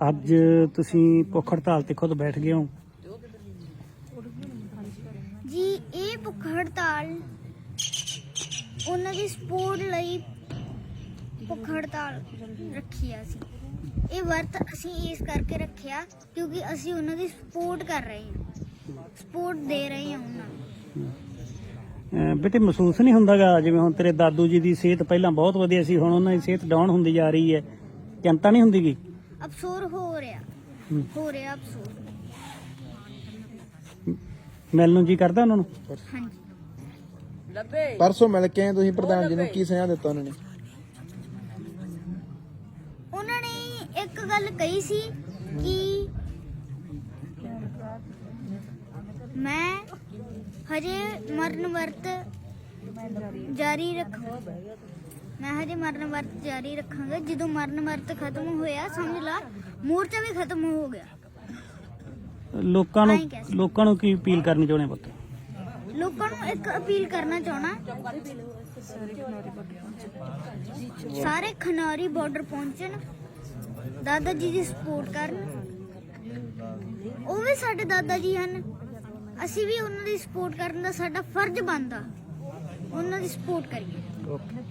ਅੱਜ ਤੁਸੀਂ ਭੁੱਖ ਹੜਤਾਲ ਤੇ ਖੁਦ ਬੈਠ ਗਏ ਹੋ। ਜੀ ਇਹ ਭੁੱਖ ਹੜਤਾਲ ਉਹਨਾਂ ਦੀ ਸਪੋਰਟ ਲਈ ਭੁੱਖ ਹੜਤਾਲ ਰੱਖੀ ਅਸੀਂ। ਇਹ ਵਰਤ ਅਸੀਂ ਇਸ ਕਰਕੇ ਰੱਖਿਆ ਕਿਉਂਕਿ ਅਸੀਂ ਉਹਨਾਂ ਦੀ ਸਪੋਰਟ ਕਰ ਰਹੇ ਹਾਂ। ਸਪੋਰਟ ਦੇ ਰਹੇ ਹਾਂ ਉਹਨਾਂ ਨੂੰ। ਅਹ ਬੇਟੇ ਮਹਿਸੂਸ ਨਹੀਂ ਹੁੰਦਾਗਾ ਜਿਵੇਂ ਹੁਣ ਤੇਰੇ ਦਾਦੂ ਜੀ ਦੀ ਸਿਹਤ ਪਹਿਲਾਂ ਬਹੁਤ ਵਧੀਆ ਸੀ ਹੁਣ ਉਹਨਾਂ ਦੀ ਸਿਹਤ ਡਾਊਨ ਹੁੰਦੀ ਜਾ ਰਹੀ ਹੈ। ਚਿੰਤਾ ਨਹੀਂ ਹੁੰਦੀਗੀ ਅਫਸੋਸ ਹੋ ਰਿਹਾ। ਹੋ ਰਿਹਾ ਅਫਸੋਸ ਮਿਲਣ ਨੂੰ ਜੀ ਕਰਦਾ ਉਹਨਾਂ ਨੂੰ? ਹਾਂਜੀ। ਪਰਸੋਂ ਮਿਲ ਕੇ ਆਏ ਤੁਸੀਂ ਪ੍ਰਧਾਨ ਜੀ ਨੂੰ ਕੀ ਸੁਨੇਹਾ ਦਿੱਤਾ ਉਹਨਾਂ ਨੇ? ਉਹਨਾਂ ਨੇ ਇੱਕ ਗੱਲ ਕਹੀ ਸੀ ਕਿ ਮੈਂ ਹਜੇ ਮਰਨ ਵਰਤ ਜਾਰੀ ਰੱਖ। ਮੈਂ ਹਜੇ ਮਰਨ ਵਰਤ ਜਾਰੀ ਰੱਖਾਂਗਾ। ਜਦੋਂ ਮਰਨ ਵਰਤ ਖਤਮ ਹੋਇਆ ਸਮਝ ਲਾ ਮੋਰਚਾ ਵੀ ਖਤਮ ਹੋ ਗਿਆ। ਲੋਕਾਂ ਨੂੰ। ਲੋਕਾਂ ਨੂੰ ਕੀ ਅਪੀਲ ਕਰਨੀ ਚਾਹੁੰਦੇ ਪੁੱਤ? ਲੋਕਾਂ ਨੂੰ ਇੱਕ ਅਪੀਲ ਕਰਨਾ ਚਾਹਣਾ ਸਾਰੇ ਖਨਾਰੀ ਬਾਰਡਰ ਪਹੁੰਚਣ। ਦਾਦਾ ਜੀ ਦੀ ਸਪੋਰਟ ਕਰਨ। ਉਹ ਵੀ ਸਾਡੇ ਦਾਦਾ ਜੀ ਹਨ। ਅਸੀਂ ਵੀ ਉਹਨਾਂ ਦੀ ਸਪੋਰਟ ਕਰਨ ਦਾ ਸਾਡਾ ਫਰਜ਼ ਬਣਦਾ। ਉਹਨਾਂ ਦੀ ਸਪੋਰਟ ਕਰੀਏ। ਓਕੇ